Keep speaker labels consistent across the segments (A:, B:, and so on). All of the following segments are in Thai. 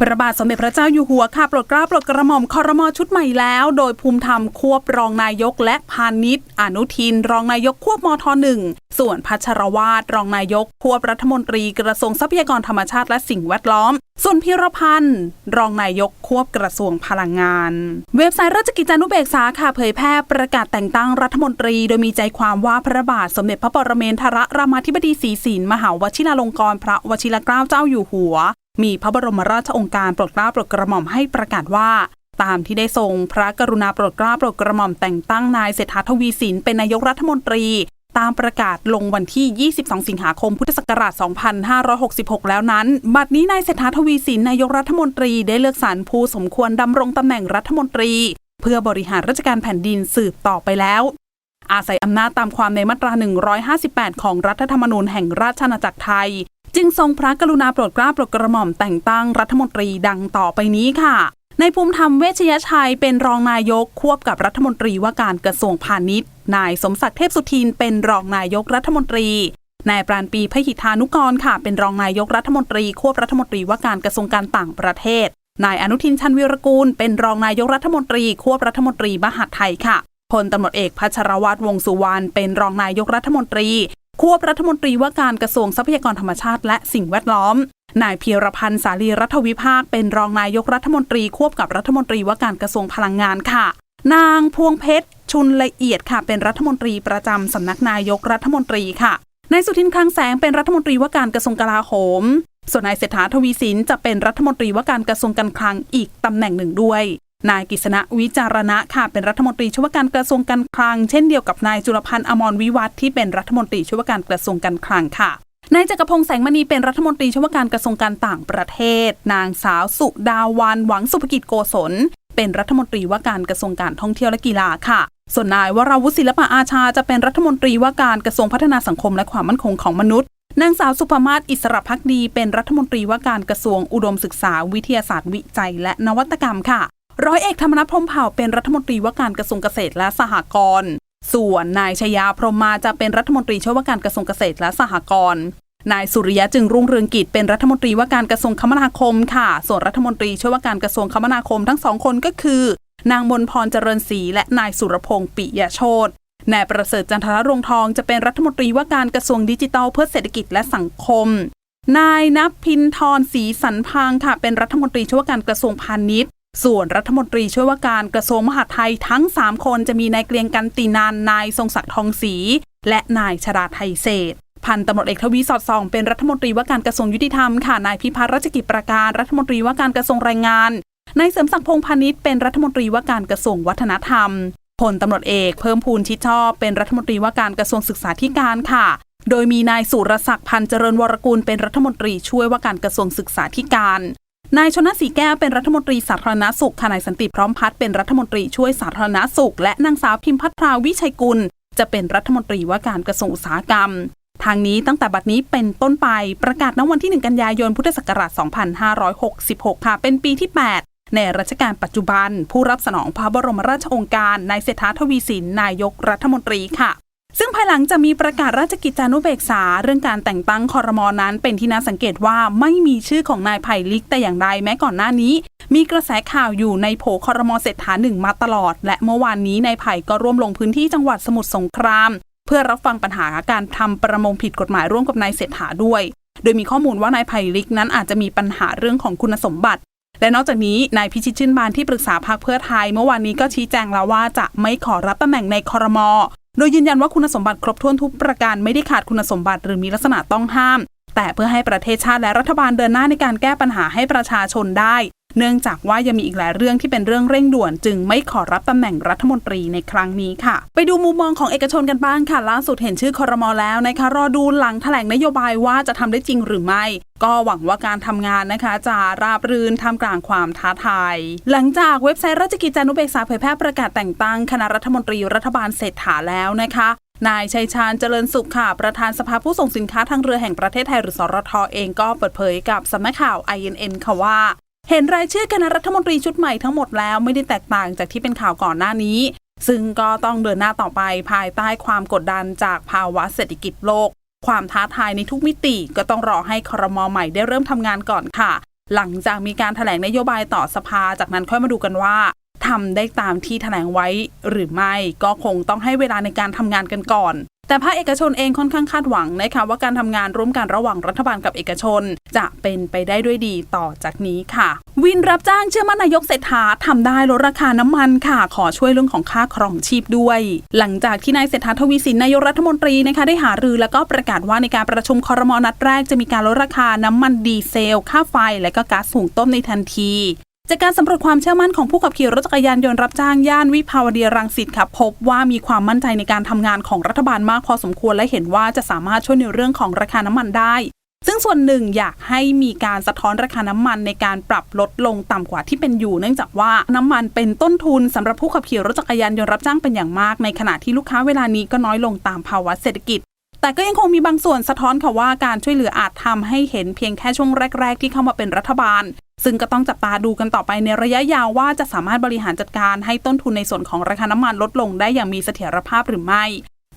A: พระบาทสมเด็จพระเจ้าอยู่หัวค่ะปรดกล้าปรดกระหม่อมคอรมอชุดใหม่แล้ว โดยภูมิธรรมควบรองนายกและพาณิชย์อนุทิน รองนายกควบมทหนึ่งส่วนพัชรวาทรองนายกควบรัฐมนตรีกระทรวงทรัพยากรธรรมชาติและสิ่งแวดล้อม ส่วนพิรพันธ์รองนายกควบกระทรวงพลังงาน เว็บไซต์ราชกิจจานุเบกษาค่ะเผยแพร่ประกาศแต่งตั้งรัฐมนตรี โดยมีใจความว่าพระบาทสมเด็จพระปรเมนทรรามาธิบดีศรีสินมหาวชิราลงกรณ์พระวชิรเกล้าเจ้าอยู่หัว มีพระบรมราชองค์การโปรดเกล้าโปรดกระหม่อมให้ประกาศว่า ตามที่ได้ทรงพระกรุณาโปรดเกล้าโปรดกระหม่อมแต่งตั้งนายเศรษฐาทวีสินเป็นนายกรัฐมนตรี ตามประกาศลงวันที่ 22 สิงหาคม พุทธศักราช 2566 แล้วนั้น บัดนี้นายเศรษฐาทวีสินนายกรัฐมนตรีได้เลือกสรรผู้สมควรดำรงตำแหน่งรัฐมนตรี เพื่อบริหารราชการแผ่นดินสืบต่อไปแล้ว อาศัยอำนาจตามความในมาตรา 158 ของรัฐธรรมนูญแห่งราชอาณาจักรไทย จึงทรงพระกรุณาโปรดเกล้าโปรดกระหม่อมแต่งตั้งรัฐมนตรีดังต่อไปนี้ค่ะในภูมิธรรมเวชยชัยเป็นรองนายกควบกับรัฐมนตรีว่าการกระทรวงพาณิชย์ นายสมศักดิ์เทพสุทินเป็นรองนายกรัฐมนตรี นายปราณปีพหิทานุกรค่ะ เป็นรองนายกรัฐมนตรี ควบรัฐมนตรีว่าการกระทรวงการต่างประเทศ นายอนุทินชันวิรกูล เป็นรองนายกรัฐมนตรี ควบรัฐมนตรีมหาดไทยค่ะ พลตำรวจเอกพัชรวัตรวงสุวรรณเป็นรองนายกรัฐมนตรี ควบรัฐมนตรีว่าการกระทรวงทรัพยากรธรรมชาติและสิ่งแวดล้อม นายเพียรพันธ์สาลีรัฐวิภาค เป็นรองนายกรัฐมนตรีควบกับรัฐมนตรีว่าการกระทรวงพลังงานค่ะ นางพวงเพชรชุนละเอียดค่ะ เป็นรัฐมนตรีประจำสำนักนายกรัฐมนตรีค่ะนายสุทินคลังแสงเป็นรัฐมนตรีว่าการกระทรวงกลาโหม ส่วนนายเศรษฐาทวีสินจะเป็นรัฐมนตรีว่าการกระทรวงการคลังอีกตำแหน่งหนึ่งด้วย นายกฤษณะวิจารณะค่ะเป็นรัฐมนตรีช่วยวการกระทรวงการคลัง เช่นเดียวกับนายจุลพันธ์อมรวิวัฒน์ที่เป็นรัฐมนตรีช่วยวการกระทรวงการคลังค่ะนายจักรพงษ์แสงมณีเป็นรัฐมนตรีช่วยวการกระทรวงการต่างประเทศ นางสาวสุดาวันหวังสุภกิจโกศล เป็นรัฐมนตรีว่าการกระทรวงการท่องเที่ยวและกีฬาค่ะ ส่วนนายวราวุฒิศิลปะอาชาจะเป็นรัฐมนตรีว่าการกระทรวงพัฒนาสังคมและความมั่นคงของมนุษย์นางสาวสุภมาศอิสระพักดี เป็นรัฐมนตรีว่าการกระทรวงอุดมศึกษาวิทยาศาสตร์วิจัย และนวัตกรรมค่ะ ร้อยเอกธรรมนัฐพรมเผ่าเป็นรัฐมนตรีว่าการกระทรวงเกษตรและสหกรณ์ส่วนนายชยาพรมมาจะเป็นรัฐมนตรีช่วยว่าการกระทรวงเกษตรและสหกรณ์นายสุริยะจึงรุ่งเรืองกิจเป็นรัฐมนตรีว่าการกระทรวงคมนาคมค่ะ ส่วนรัฐมนตรีช่วยว่าการกระทรวงคมนาคมทั้งสองคนก็คือ นางมนพรเจริญศรีและนายสุรพงศ์ปิยโชตนายประเสริฐจันทรรงทองจะเป็นรัฐมนตรีว่าการกระทรวงดิจิทัลเพื่อเศรษฐกิจและสังคม นายนพินทรศรีสันพางค่ะเป็นรัฐมนตรีช่วยว่าการกระทรวงพาณิชย์ ส่วนรัฐมนตรีช่วยว่าการกระทรวงมหาดไทยทั้ง 3 คนจะมีนายเกรียงกันตินานนายทรงศักดิ์ทองศรีและนายชราไทยเศษพันตำรวจเอกทวีสอดส่อง เป็นรัฐมนตรีว่าการกระทรวงยุติธรรมค่ะนายพิพัฒน์รัชกิจประการรัฐมนตรีว่าการกระทรวงแรงงานนายเสริมศักดิ์พงษ์พาณิชย์เป็นรัฐมนตรีว่าการกระทรวงวัฒนธรรมพลตำรวจเอกเพิ่มพูนชิดชอบเป็นรัฐมนตรีว่าการกระทรวงศึกษาธิการค่ะ โดยมีนายสุรศักดิ์พันธ์เจริญวรกุลเป็นรัฐมนตรีช่วยว่าการกระทรวงศึกษาธิการ นายชนะสีแก้วเป็นรัฐมนตรีสาธารณสุขค่ะนายสันติพร้อมพัฒน์เป็นรัฐมนตรีช่วยสาธารณสุข และนางสาวพิมพัทราวิชัยกุล จะเป็นรัฐมนตรีว่าการกระทรวงอุตสาหกรรม ทางนี้ตั้งแต่บัดนี้เป็นต้นไปประกาศณวันที่ 1 กันยายนพุทธศักราช 2566 ค่ะ เป็นปีที่ 8 ในรัชกาลปัจจุบัน ผู้รับสนองพระบรมราชโองการนายเศรษฐาทวีสินนายกรัฐมนตรีค่ะ ซึ่งภายหลังจะมีประกาศราชกิจจานุเบกษา เรื่องการแต่งตั้งคอรมอนั้น เป็นที่น่าสังเกตว่าไม่มีชื่อของนายไผ่ลิกแต่อย่างใดแม้ก่อนหน้านี้ มีกระแสข่าวอยู่ในโผคอรมอเศรษฐาหนึ่งมาตลอด และเมื่อวานนี้นายไผ่ก็ร่วมลงพื้นที่จังหวัดสมุทรสงคราม เพื่อรับฟังปัญหาการทำประมงผิดกฎหมายร่วมกับนายเศรษฐาด้วย โดยมีข้อมูลว่านายไผ่ลิกนั้นอาจจะมีปัญหาเรื่องของคุณสมบัติและนอกจากนี้นายพิชิตชื่นบานที่ปรึกษาพรรคเพื่อไทย เมื่อวานนี้ก็ชี้แจงแล้วว่าจะไม่ขอรับตำแหน่งในคอรมอ โดยยืนยันว่าคุณสมบัติครบถ้วนทุกประการไม่ได้ขาดคุณสมบัติหรือมีลักษณะต้องห้าม แต่เพื่อให้ประเทศชาติและรัฐบาลเดินหน้าในการแก้ปัญหาให้ประชาชนได้ เนื่องจากว่ายังมีอีกหลายเรื่องที่เป็นเรื่องเร่งด่วน จึงไม่ขอรับตำแหน่งรัฐมนตรีในครั้งนี้ค่ะ ไปดูมุมมองของเอกชนกันบ้างค่ะล่าสุดเห็นชื่อคอรมอแล้วนะคะรอดูหลังแถลงนโยบายว่าจะทำได้จริงหรือไม่ ก็หวังว่าการทำงานนะคะจะราบรื่นท่ามกลางความท้าทาย หลังจากเว็บไซต์ราชกิจจานุเบกษาเผยแพร่ประกาศแต่งตั้งคณะรัฐมนตรีรัฐบาลเศรษฐาแล้วนะคะนายชัยชาญเจริญสุขค่ะ ประธานสภาผู้ส่งสินค้าทางเรือแห่งประเทศไทยหรือสรทเองก็เปิดเผยกับสำนักข่าว INN ค่ะว่า เห็นรายชื่อคณะรัฐมนตรีชุดใหม่ทั้งหมดแล้วไม่ได้แตกต่างจากที่เป็นข่าวก่อนหน้านี้ ซึ่งก็ต้องเดินหน้าต่อไปภายใต้ความกดดันจากภาวะเศรษฐกิจโลก ความท้าทายในทุกมิติก็ต้องรอให้ครมใหม่ได้เริ่มทำงานก่อนค่ะ หลังจากมีการถแถลงนโยบายต่อสภาจากนั้นค่อยมาดูกันว่าทำได้ตามที่แถลงไว้หรือไม่ก็คงต้องให้เวลาในการทำงานกันก่อน แต่ภาคเอกชนเองค่อนข้างคาดหวังนะคะว่าการทำงานร่วมกันระหว่างรัฐบาลกับเอกชน จะเป็นไปได้ด้วยดีต่อจากนี้ค่ะ วินรับจ้างเชื่อมั่นนายกเศรษฐาทำได้ลดราคาน้ำมันค่ะ ขอช่วยเรื่องของค่าครองชีพด้วย หลังจากที่นายเศรษฐาทวีสินนายกรัฐมนตรีนะคะได้หารือแล้วก็ประกาศว่าในการประชุมคอรมอนัดแรกจะมีการลดราคาน้ำมันดีเซล ค่าไฟ และก็ก๊าซหุงต้มในทันที จากการสำรวจความเชื่อมั่นของผู้ขับขี่รถจักรยานยนต์รับจ้างย่านวิภาวดีรังสิตค่ะพบว่ามีความมั่นใจในการทำงานของรัฐบาลมากพอสมควรและเห็นว่าจะสามารถช่วยในเรื่องของราคาน้ำมันได้ ซึ่งส่วนหนึ่งอยากให้มีการสะท้อนราคาน้ำมันในการปรับลดลงต่ำกว่าที่เป็นอยู่ เนื่องจากว่าน้ำมันเป็นต้นทุนสำหรับผู้ขับขี่รถจักรยานยนต์รับจ้างเป็นอย่างมาก ในขณะที่ลูกค้าเวลานี้ก็น้อยลงตามภาวะเศรษฐกิจแต่ก็ยังคงมีบางส่วนสะท้อนค่ะว่าการช่วยเหลืออาจทำให้เห็นเพียงแค่ช่วงแรก ๆ ที่เข้ามาเป็นรัฐบาล ซึ่งก็ต้องจับตาดูกันต่อไปในระยะยาวว่าจะสามารถบริหารจัดการให้ต้นทุนในส่วนของราคาน้ำมันลดลงได้อย่างมีเสถียรภาพหรือไม่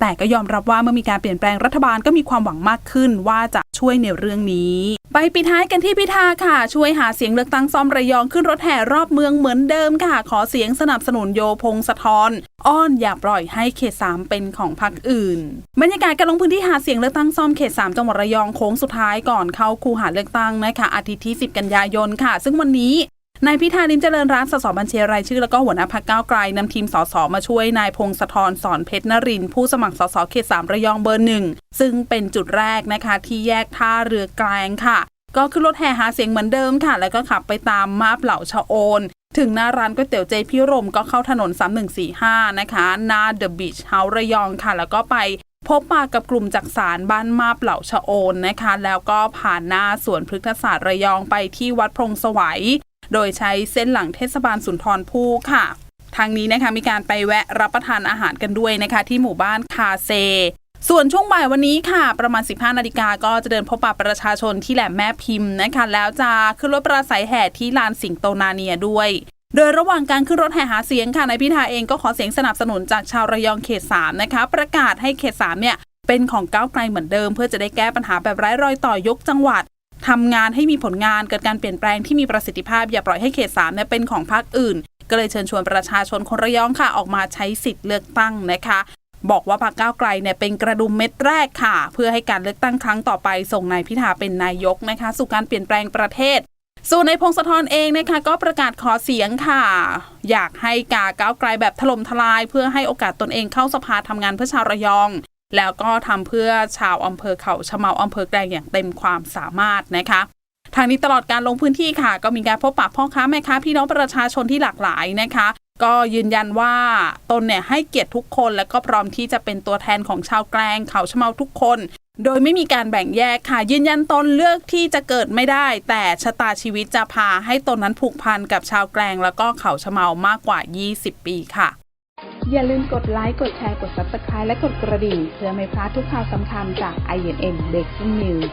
A: แต่ก็ยอมรับว่าเมื่อมีการเปลี่ยนแปลงรัฐบาลก็มีความหวังมากขึ้นว่าจะช่วยในเรื่องนี้ไปปิดท้ายกันที่พิธาค่ะ ช่วยหาเสียงเลือกตั้งซ่อมระยองขึ้นรถแห่รอบเมืองเหมือนเดิมค่ะ ขอเสียงสนับสนุนโยพงศธรอ้อนอย่าปล่อยให้เขตสามเป็นของพรรคอื่น บรรยากาศการลงพื้นที่หาเสียงเลือกตั้งซ่อมเขต3จังหวัดระยองโค้งสุดท้ายก่อนเข้าคูหาเลือกตั้งนะคะอาทิตย์ที่ 10 กันยายนค่ะ ซึ่งวันนี้ นายพิธาลิมเจริญรัตน์สสบัญชีรายชื่อแล้วก็หัวหน้าพักก้าวไกลนำทีมสสมาช่วยนายพงศธรสอนเพชรนรินทร์ผู้สมัครสสเขตสามระยองเบอร์หนึ่งซึ่งเป็นจุดแรกนะคะที่แยกท่าเรือแกลงค่ะ ก็ขึ้นรถแห่หาเสียงเหมือนเดิมค่ะ แล้วก็ขับไปตามมาบเหล่าชะโอน ถึงหน้าร้านก๋วยเตี๋ยวเจพิรมก็เข้าถนน 3145 นะคะหน้าเดอะบีชเฮาส์ระยองค่ะ แล้วก็ไปพบปะกับกลุ่มจักสารบ้านมาบเหล่าชะโอนนะคะ แล้วก็ผ่านหน้าสวนพฤกษศาสตร์ระยองไปที่วัดพรงสวัย โดยใช้เส้นหลังเทศบาลสุนทรภู่ค่ะ ทางนี้นะคะมีการไปแวะรับประทานอาหารกันด้วยนะคะ ที่หมู่บ้านคาเซ ส่วนช่วงบ่ายวันนี้ค่ะ ประมาณ 15 นาฬิกาก็จะเดินพบปะประชาชนที่แหลมแม่พิมพ์นะคะ แล้วจะขึ้นรถปราศัยแห่ที่ลานสิงโตนาเนียด้วยโดยระหว่างการขึ้นรถแห่หาเสียงค่ะนายพิธาเองก็ขอเสียงสนับสนุนจากชาวระยองเขต 3 นะคะ ประกาศให้เขต 3 เนี่ย เป็นของก้าวไกลเหมือนเดิม เพื่อจะได้แก้ปัญหาแบบไร้รอยต่อยกจังหวัด ทำงานให้มีผลงานเกิดการเปลี่ยนแปลงที่มีประสิทธิภาพอย่าปล่อยให้เขต3เนี่ยเป็นของพรรคอื่น ก็เลยเชิญชวนประชาชนคนระยองค่ะ ออกมาใช้สิทธิ์เลือกตั้งนะคะบอกว่าพรรคก้าวไกลเนี่ยเป็นกระดุมเม็ดแรกค่ะ เพื่อให้การเลือกตั้งครั้งต่อไปส่งนายพิธาเป็นนายกนะคะ สู่การเปลี่ยนแปลงประเทศ ส่วนในพงศธรเองนะคะ ก็ประกาศขอเสียงค่ะ อยากให้กาก้าวไกลแบบถล่มทลาย เพื่อให้โอกาสตนเองเข้าสภาทำงานเพื่อชาวระยอง แล้วก็ทำเพื่อชาวอำเภอเขาชะเมาอำเภอแกลงอย่างเต็มความสามารถนะคะทางนี้ตลอดการลงพื้นที่ค่ะ ก็มีการพบปะพ่อค้าแม่ค้าพี่น้องประชาชนที่หลากหลายนะคะ ก็ยืนยันว่าตนเนี่ยให้เกียรติทุกคนและก็พร้อมที่จะเป็นตัวแทนของชาวแกลงเขาชะเมาทุกคน โดยไม่มีการแบ่งแยกค่ะ ยืนยันตนเลือกที่จะเกิดไม่ได้ แต่ชะตาชีวิตจะพาให้ตนนั้นผูกพันกับชาวแกลง แล้วก็เขาชะเมามากกว่า 20 ปีค่ะ
B: อย่าลืมกดไลค์ กดแชร์ กด Subscribe และกดกระดิ่ง เพื่อไม่พลาดทุกข่าวสำคัญจาก INN Breaking News